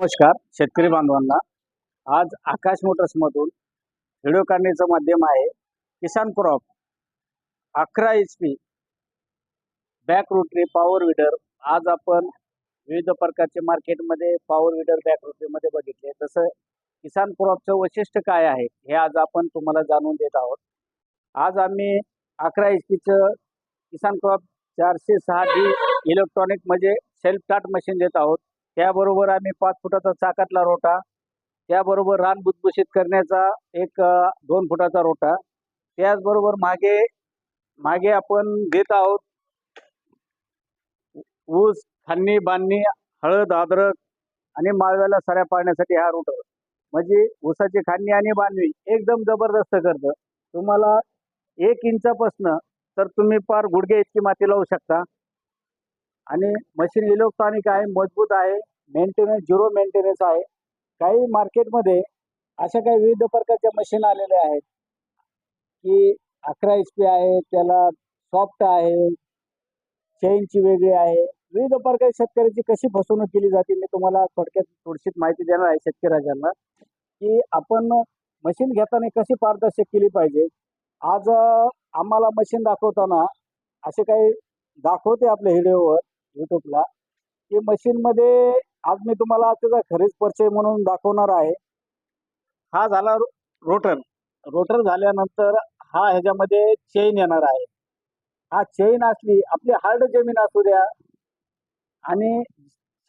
नमस्कार शेतकरी बांधवांना. आज आकाश मोटर्समधून व्हिडिओ काढण्याचं माध्यम आहे किसान क्रॉप. अकरा H P back rotary power weeder आज आपण विविध प्रकारचे मार्केटमध्ये पॉवर विडर बॅक रोटरीमध्ये बघितले. तसं किसान क्रॉपचं वैशिष्ट्य काय आहे हे आज आपण तुम्हाला जाणून देत आहोत. आज आम्ही अकरा एच पीचं किसान क्रॉप चारशे सहा डी इलेक्ट्रॉनिक म्हणजे सेल्फ स्टार्ट मशीन देत आहोत. त्याबरोबर आम्ही पाच फुटाचा चाकातला रोटा त्याबरोबर रान बुसबुशीत करण्याचा एक दोन फुटाचा रोटा. त्याचबरोबर मागे मागे आपण घेत आहोत ऊस खांनी बांधणी हळद अद्रक आणि माळव्याला सऱ्या पाडण्यासाठी हा रोटा. म्हणजे ऊसाची खांनी आणि बांधणी एकदम जबरदस्त करतं. तुम्हाला एक इंचापासनं तर तुम्ही पार गुडघे इतकी माती लावू शकता. आणि मशीन इलेक्ट्रॉनिक आहे मजबूत आहे मेंटेनन्स झिरो मेंटेनन्स आहे. काही मार्केटमध्ये अशा काही विविध प्रकारच्या मशीन आलेल्या आहेत की अकरा एच पी आहे त्याला सॉफ्ट आहे चेनची वेगळी आहे. विविध प्रकारच्या शेतकऱ्याची कशी फसवणूक केली जाते मी तुम्हाला थोडक्यात थोडीशी माहिती देणार आहे शेतकरी की आपण मशीन घेताना कशी पारदर्शक केली पाहिजे. आज आम्हाला मशीन दाखवताना असे काही दाखवते आपल्या व्हिडिओवर युट्यूबला की मशीनमध्ये आज मी तुम्हाला त्याचा खरेच परिचय म्हणून दाखवणार आहे. हा झाला रोटर. रोटर झाल्यानंतर हा ह्याच्यामध्ये चेन येणार आहे. हा चेन असली आपली हार्ड जमीन असू द्या आणि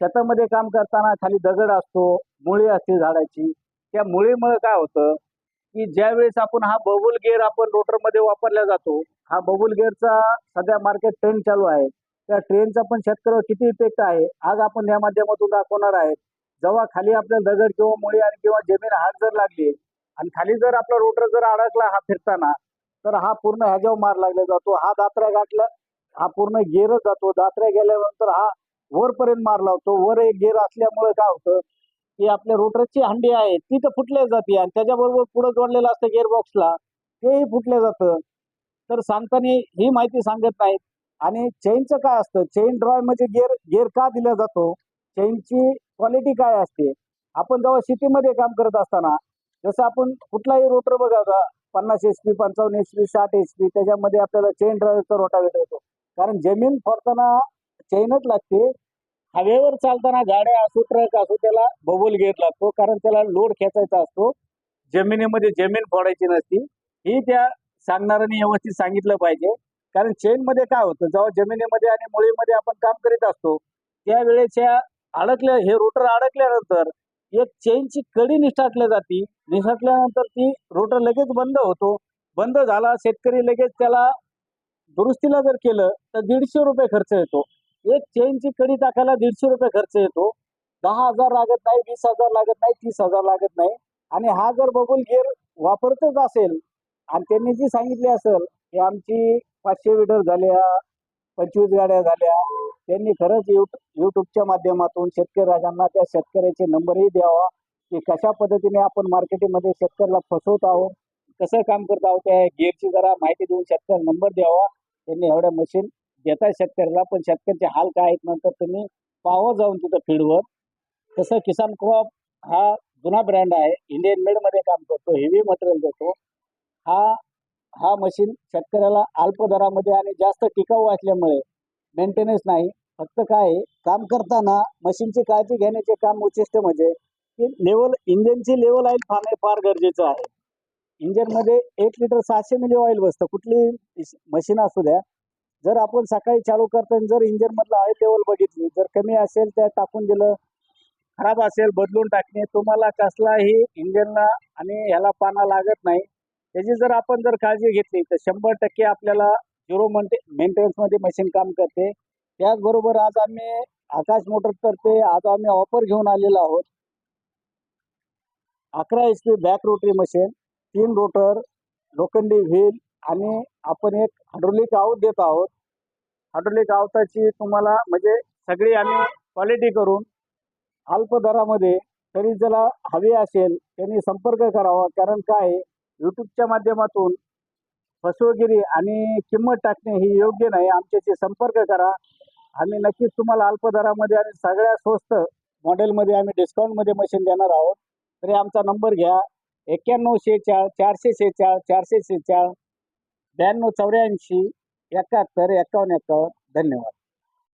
शेतामध्ये काम करताना खाली दगड असतो मुळी असते झाडाची त्या मुळीमुळे काय होतं की ज्या वेळेस आपण हा बबुल गेअर आपण रोटरमध्ये वापरला जातो हा बबुल गेअरचा सध्या मार्केट ट्रेंड चालू आहे. त्या ट्रेनचा पण शेतकऱ्यावर किती इफेक्ट आहे? आज आपण या माध्यमातून दाखवणार आहेत. जेव्हा खाली आपल्याला दगड किंवा मुळी आणि किंवा जमीन हात जर लागली आणि खाली जर आपला रोटर जर अडकला हा फिरताना तर हा पूर्ण ह्याच्यावर मार लागला जातो. हा दात्र्या गाठला हा पूर्ण गेअरच जातो. दात्र्या गेल्यानंतर हा वरपर्यंत मार लावतो. वर एक गेअर असल्यामुळे काय होतं की आपल्या रोटरची हंडी आहे ती तर फुटल्या जाते आणि त्याच्याबरोबर पुढे जोडलेलं असतं गेअर बॉक्सला तेही फुटलं जातं. तर सांगताना ही माहिती सांगत नाहीत. आणि चेनचं काय असतं? चेन ड्रॉय म्हणजे गेअर गेअर का दिला जातो? चेनची क्वालिटी काय असते? आपण जेव्हा सिटीमध्ये काम करत असताना जसं आपण कुठलाही रोटर बघा का पन्नास एच पी पंचावन्न एच पी साठ एच पी त्याच्यामध्ये आपल्याला चेन ड्रायव्हरचा रोटावेटर होतो कारण जमीन फोडताना चेनच लागते. हवेवर चालताना गाड्या असो ट्रक असो त्याला बबुल गेअर लागतो. कारण त्याला लोड खेचायचा असतो. जमिनीमध्ये जमीन फोडायची नसती. ही त्या सांगणाऱ्यांनी व्यवस्थित सांगितलं पाहिजे. कारण चेन मध्ये काय होतं जेव्हा जमिनीमध्ये आणि मुळीमध्ये आपण काम करीत असतो त्यावेळेच्या अडकल्या हे रोटर अडकल्यानंतर एक चेनची कडी निसटल्या जाते निसटल्यानंतर ती रोटर लगेच बंद होतो. बंद झाला शेतकरी लगेच त्याला दुरुस्तीला जर केलं तर दीडशे रुपये खर्च येतो. एक चेनची कडी टाकायला दीडशे रुपये खर्च येतो. दहा हजार लागत नाही वीस हजार लागत नाही तीस हजार लागत नाही. आणि हा जर बबुल गेअर वापरतच असेल आणि त्यांनी जी सांगितली असेल हे आमची पाचशे मीटर झाल्या पंचवीस गाड्या झाल्या. त्यांनी खरंच युट युट्यूबच्या माध्यमातून शेतकरी राजांना त्या शेतकऱ्याचे नंबरही द्यावा की कशा पद्धतीने आपण मार्केटिंगमध्ये शेतकऱ्याला फसवत आहोत कसं काम करत आहोत त्या गेअरची जरा माहिती देऊन शेतकऱ्याला नंबर द्यावा. त्यांनी एवढ्या मशीन देताय शेतकऱ्याला पण शेतकऱ्याचे हाल काय आहेत नंतर तुम्ही पाहावं जाऊन तिथं फील्डवर तसं किसान क्रॉप हा जुना ब्रँड आहे इंडियन मेडमध्ये काम करतो हेवी मटेरियल देतो. हा हा मशीन शेतकऱ्याला अल्प दरामध्ये आणि जास्त टिकाऊ असल्यामुळे मेंटेनन्स नाही. फक्त काय आहे, काम करताना मशीनची काळजी घेण्याचे काम उच्चिष्ट म्हणजे की लेवल इंजिनची लेवल ऑइल फार फार गरजेचं आहे. इंजिनमध्ये एक लिटर सहाशे मिली ऑइल बसतं. कुठली मशीन असू द्या. जर आपण सकाळी चालू करताना जर इंजिनमधलं ऑइल लेवल बघितली जर कमी असेल त्या टाकून दिलं खराब असेल बदलून टाकणे तुम्हाला कसलाही इंजिनला आणि ह्याला पाना लागत नाही. त्याची जर आपण जर काळजी घेतली तर शंभर टक्के आपल्याला झिरो मेंटे मेंटेनन्समध्ये मशीन काम करते. त्याचबरोबर आज आम्ही आकाश मोटरतर्फे आज आम्ही ऑफर घेऊन आलेलो आहोत. अकरा H P back rotary machine तीन रोटर लोखंडी व्हील आणि आपण एक हायड्रोलिक आऊत देत आहोत. हायड्रोलिक आवताची तुम्हाला म्हणजे सगळी आम्ही क्वालिटी करून अल्प दरामध्ये तरी ज्याला हवी असेल त्यांनी संपर्क करावा. कारण काय यूट्यूबच्या माध्यमातून फसवगिरी आणि किंमत टाकणे ही योग्य नाही. आमच्याशी संपर्क करा. आम्ही नक्कीच तुम्हाला अल्प दरामध्ये आणि सगळ्या स्वस्त मॉडेलमध्ये आम्ही डिस्काउंटमध्ये मशीन देणार आहोत. तरी आमचा नंबर घ्या. एक्क्याण्णव शेचाळ चारशे शेचाळ चारशे शेचाळ ब्याण्णव चौऱ्याऐंशी एकाहत्तर एकावन्न एकावन्न. धन्यवाद.